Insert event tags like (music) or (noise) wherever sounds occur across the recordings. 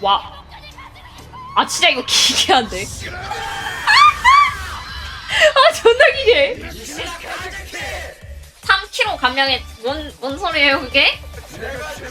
와. 아 진짜 이거 기괴한데. 아 존나 기괴. 3kg 감량에 뭔, 뭔 소리예요 그게?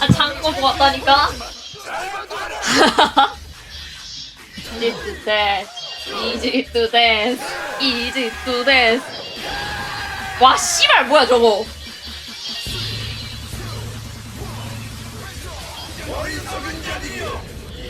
아 잠깐 보고 왔다니까. Easy easy to dance, easy to dance. 와 씨발 뭐야 저거?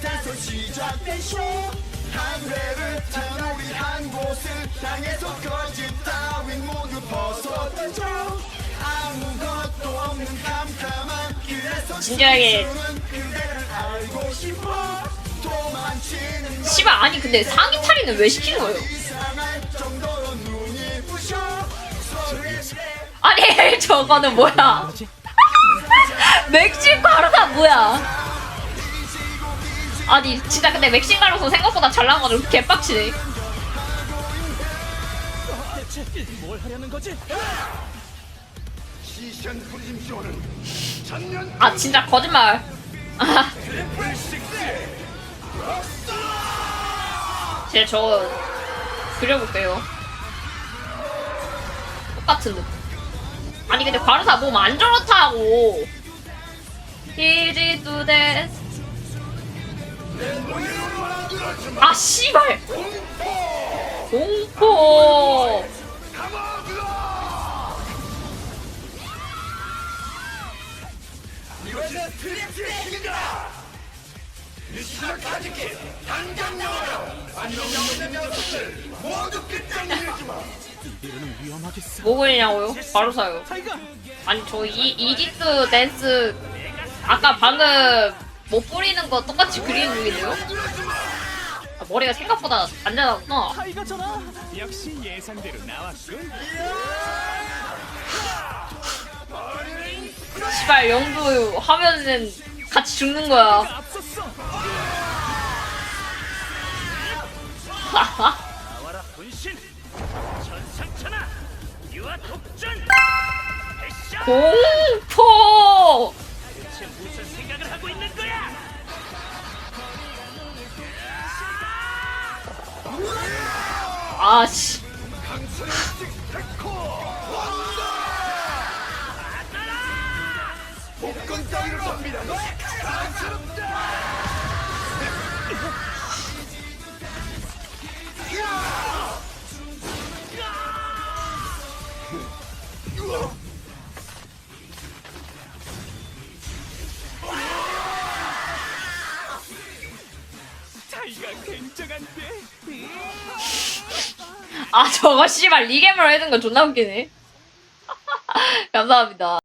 이거. 어. 진지하게 씨발 아니 근데 상의 탈의는 왜 시키는 거예요? 아니 (laughs) 저거는 뭐야? (laughs) 맥심 가루다 뭐야? 아니 진짜 근데 맥심 가루소 생각보다 잘 나와가지고 개빡치네. 대체 뭘 하려는 거지? 아 진짜 거짓말. (laughs) 아, 제가 저 그려볼게요. 똑같은 듯. 아니 근데 과르사 몸안 저렇다고. Easy to dance. 아 씨발. 공포. 뭐 그리냐고요? 과르사요. 타이가 아니 저 이, 이지트 댄스 아까 방금 못 뿌리는 거 똑같이 그리는 중인데요? 아, 머리가 생각보다 안전하구나 타이가잖아. 역시 예상대로 나왔군. 시발 영도 하면은 같이 죽는 거야 앞섰어. 나와라 분신. 전상천하. 유아 독전. 공포 사랑스럽다 타이가 굉장한데. 아 저거 씨발 리겜으로 해둔 거 존나 웃기네. (laughs) 감사합니다